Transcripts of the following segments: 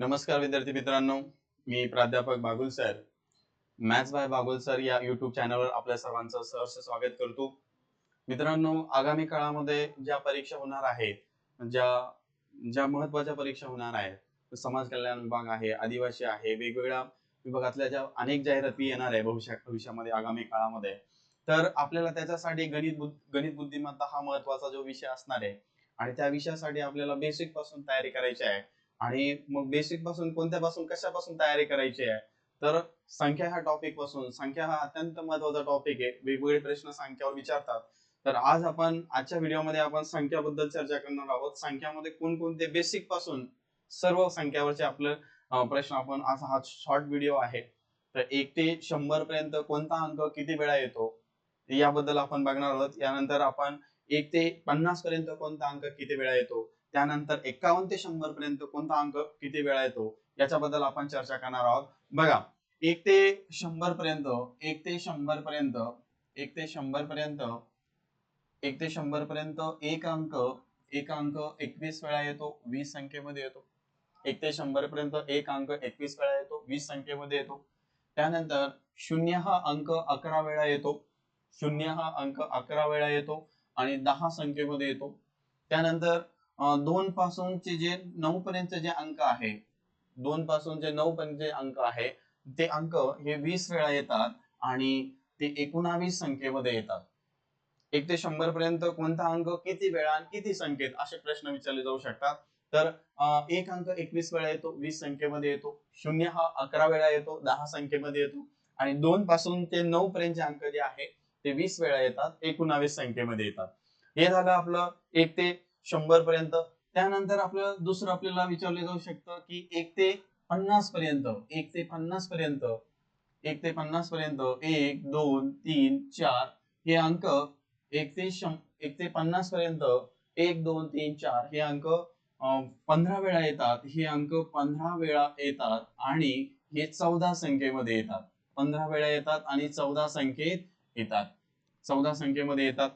नमस्कार विद्यार्थी मित्रांनो मी प्राध्यापक Bagul sir. Maths by Bagul sir या युट्यूब चॅनलवर आपल्या सर्वांचं सहर्ष स्वागत करतो. मित्रांनो आगामी काळामध्ये ज्या परीक्षा होणार आहेत ज्या ज्या महत्त्वाच्या परीक्षा होणार आहेत समाज कल्याण विभाग आहे आदिवासी आहे वेगवेगळ्या विभागातल्या ज्या अनेक जाहिराती येणार आहे भविष्या भविष्यामध्ये आगामी काळामध्ये तर आपल्याला त्याच्यासाठी गणित बुद्ध- गणित बुद्धिमत्ता हा महत्त्वाचा जो विषय असणार आहे आणि त्या विषयासाठी आपल्याला बेसिकपासून तयारी करायची आहे. आणि मग बेसिकपासून कोणत्या पासून कशापासून तयारी करायची आहे? तर संख्या ह्या टॉपिकपासून संख्या हा अत्यंत महत्त्वाचा टॉपिक आहे. वेगवेगळे प्रश्न संख्यावर विचारतात. तर आज आपण आजच्या व्हिडिओमध्ये आपण संख्याबद्दल चर्चा करणार आहोत. संख्यामध्ये कोणकोणते बेसिकपासून सर्व संख्यावरचे आपले प्रश्न आपण आज हा शॉर्ट व्हिडिओ आहे. तर एक ते शंभर पर्यंत कोणता अंक किती वेळा येतो? याबद्दल आपण बघणार आहोत. यानंतर आपण एक ते पन्नास पर्यंत कोणता अंक किती वेळा येतो? त्यानंतर एकावन्न ते शंभर पर्यंत कोणता अंक? किती वेळा येतो? याच्याबद्दल आपण चर्चा करणार आहोत. बघा एक ते शंभर पर्यंत एक ते शंभर पर्यंत एक ते शंभर पर्यंत एक ते शंभर पर्यंत एक अंक एक अंक एकवीस वेळा येतो वीस संख्येमध्ये येतो. एक ते शंभर पर्यंत एक अंक एकवीस वेळा येतो वीस संख्येमध्ये येतो. त्यानंतर शून्य हा अंक अकरा वेळा येतो. शून्य हा अंक अकरा वेळा येतो आणि दहा संख्येमध्ये येतो. त्यानंतर दोन पासूनचे जे नऊ पर्यंत जे अंक आहे दोन पासून जे नऊ पर्यंत जे अंक आहे ते अंक हे वीस वेळा येतात आणि ते एकोणावीस संख्येमध्ये येतात. एक ते शंभर पर्यंत कोणता अंक किती वेळा आणि किती संख्येत असे प्रश्न विचारले जाऊ शकतात. तर एक अंक एकवीस वेळा येतो वीस संख्येमध्ये येतो शून्य हा अकरा वेळा येतो दहा संख्येमध्ये येतो आणि दोन पासून ते नऊ पर्यंतचे अंक जे आहे ते वीस वेळा येतात एकोणावीस संख्येमध्ये येतात. हे झालं आपलं एक ते शंभर पर्यंत. त्यानंतर आपलं दुसरं आपल्याला विचारले जाऊ शकतं की एक ते पन्नास पर्यंत एक ते पन्नास पर्यंत एक ते पन्नास पर्यंत एक दोन तीन चार हे अंक एक ते शं एक ते पन्नास पर्यंत एक दोन तीन चार हे अंक पंधरा वेळा येतात. हे अंक पंधरा वेळा येतात आणि हे चौदा संख्येमध्ये येतात. पंधरा वेळा येतात आणि चौदा संख्येत येतात. चौदा संख्येमध्ये येतात.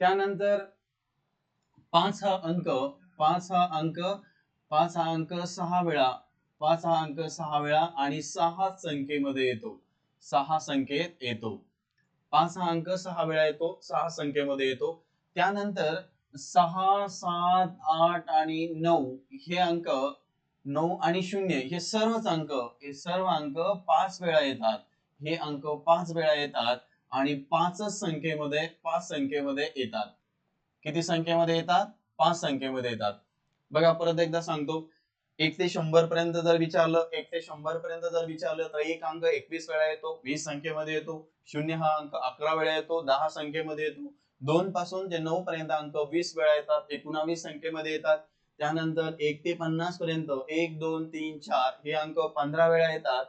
त्यानंतर पाच हा अंक पाच हा अंक पाच हा अंक सहा वेळा पाच हा अंक सहा वेळा आणि सहा संख्येमध्ये येतो. सहा संख्येत येतो. पाच हा अंक सहा वेळा येतो सहा संख्येमध्ये येतो. त्यानंतर सहा सात आठ आणि नऊ हे अंक नऊ आणि शून्य हे सर्वच अंक हे सर्व अंक पाच वेळा येतात. हे अंक पाच वेळा येतात आणि पाचच संख्येमध्ये पाच संख्येमध्ये येतात. किती संख्येमध्ये येतात? पाच संख्येमध्ये येतात. बघा परत एकदा सांगतो. एक ते शंभर पर्यंत जर विचारलं एक ते शंभर पर्यंत जर विचारलं तर एक अंक एकवीस वेळा येतो वीस संख्येमध्ये येतो शून्य हा अंक अकरा वेळा येतो दहा संख्येमध्ये येतो. दोन पासून ते नऊ पर्यंत अंक वीस वेळा येतात एकोणावीस संख्येमध्ये येतात. त्यानंतर एक ते पन्नास पर्यंत एक दोन तीन चार हे अंक पंधरा वेळा येतात.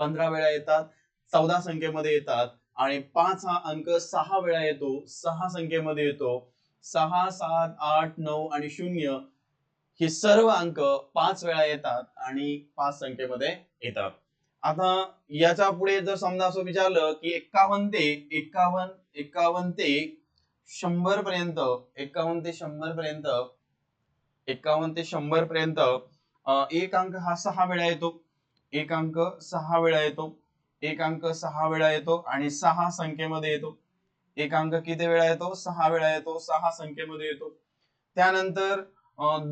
पंधरा वेळा येतात चौदा संख्येमध्ये येतात. आणि पाच हा अंक सहा वेळा येतो सहा संख्येमध्ये येतो. सहा सात आठ नऊ आणि शून्य हे सर्व अंक पाच वेळा येतात आणि पाच संख्येमध्ये येतात. आता याच्यापुढे जर समजा असं विचारलं की एक्कावन्न ते एक्कावन्न एक्कावन्न ते शंभर पर्यंत एक्कावन्न ते शंभर पर्यंत एक्कावन्न ते शंभर पर्यंत एक अंक हा सहा वेळा येतो. एक अंक सहा वेळा येतो. एक अंक सहा वेळा येतो आणि सहा संख्येमध्ये येतो. एक अंक किती वेळा येतो? सहा वेळा येतो. सहा संख्येमध्ये येतो. त्यानंतर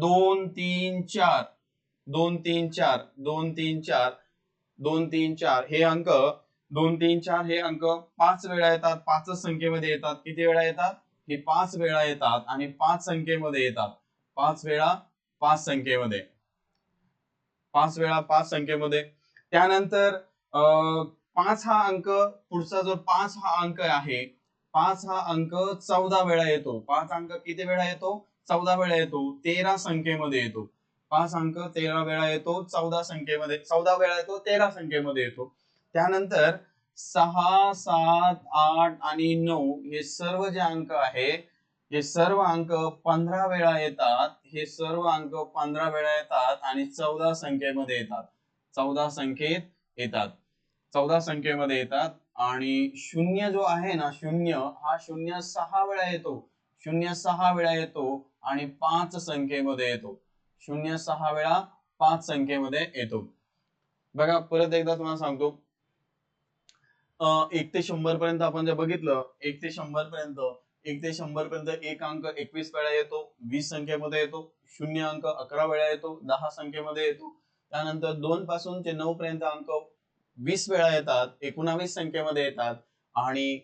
दोन तीन चार. दोन तीन चार. दोन तीन चार. दोन तीन चार. हे अंक दोन तीन चार हे अंक पाच वेळा येतात. पाचच संख्येमध्ये येतात. किती वेळा येतात? हे पाच वेळा येतात आणि पाच संख्येमध्ये येतात. पाच वेळा पाच संख्येमध्ये. पाच वेळा पाच संख्येमध्ये. त्यानंतर अं, पाच हा अंक पुढचा जो पाच हा अंक आहे पाच हा अंक चौदा वेळा येतो. पाच अंक किती वेळा येतो? चौदा वेळा येतो. तेरा संख्येमध्ये येतो. पाच अंक तेरा वेळा येतो. चौदा संख्येमध्ये चौदा वेळा येतो तेरा संख्येमध्ये येतो. त्यानंतर सहा सात आठ आणि नऊ हे सर्व जे अंक आहे हे सर्व अंक पंधरा वेळा येतात. हे सर्व अंक पंधरा वेळा येतात आणि चौदा संख्येमध्ये येतात. चौदा संख्येत येतात. चौदा संख्येमध्ये येतात. आणि शून्य जो आहे ना शून्य हा शून्य सहा वेळा येतो. शून्य सहा वेळा येतो आणि पाच संख्येमध्ये येतो. शून्य सहा वेळा पाच संख्येमध्ये येतो. बघा परत एकदा तुम्हाला सांगतो. एक ते शंभर पर्यंत आपण जर बघितलं एक ते शंभर पर्यंत एक ते शंभर पर्यंत एक अंक एकवीस वेळा येतो वीस संख्येमध्ये येतो शून्य अंक अकरा वेळा येतो दहा संख्येमध्ये येतो. त्यानंतर दोन पासून ते नऊ पर्यंत अंक वीस वेळा येतात एकोणावीस संख्येमध्ये येतात आणि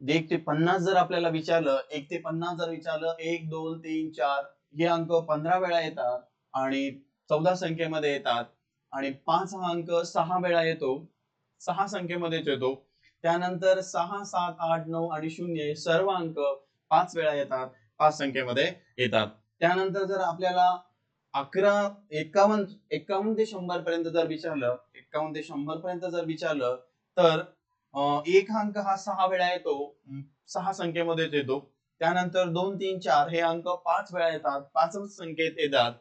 एक ते पन्नास जर आपल्याला विचारलं एक ते पन्नास जर विचारलं एक दोन तीन चार हे अंक पंधरा वेळा येतात आणि चौदा संख्येमध्ये येतात आणि पाच हा अंक सहा वेळा येतो सहा संख्येमध्येच येतो. त्यानंतर सहा सात आठ नऊ आणि शून्य सर्व अंक पाच वेळा येतात पाच संख्येमध्ये येतात. त्यानंतर जर आपल्याला अकरा एकावन्न एकावन्न ते शंभर पर्यंत जर विचारलं एकावन्न ते शंभर पर्यंत जर विचारलं तर एक अंक हा सहा वेळा येतो सहा संख्येमध्येच येतो. त्यानंतर दोन तीन चार हे अंक पाच वेळा येतात पाच संख्येत येतात.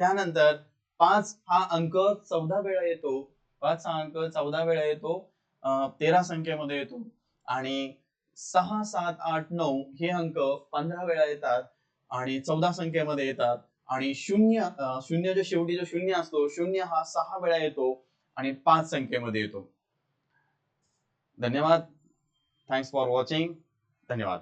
त्यानंतर पाच हा अंक चौदा वेळा येतो पाच हा अंक चौदा वेळा येतो तेरा संख्येमध्ये येतो. आणि सहा सात आठ नऊ हे अंक पंधरा वेळा येतात आणि चौदा संख्येमध्ये येतात. आणि शून्य शून्याच्या शेवटी जो शून्य असतो शून्य हा सहा वेळा येतो आणि पाच संख्येमध्ये येतो. धन्यवाद. थँक्स फॉर वॉचिंग धन्यवाद.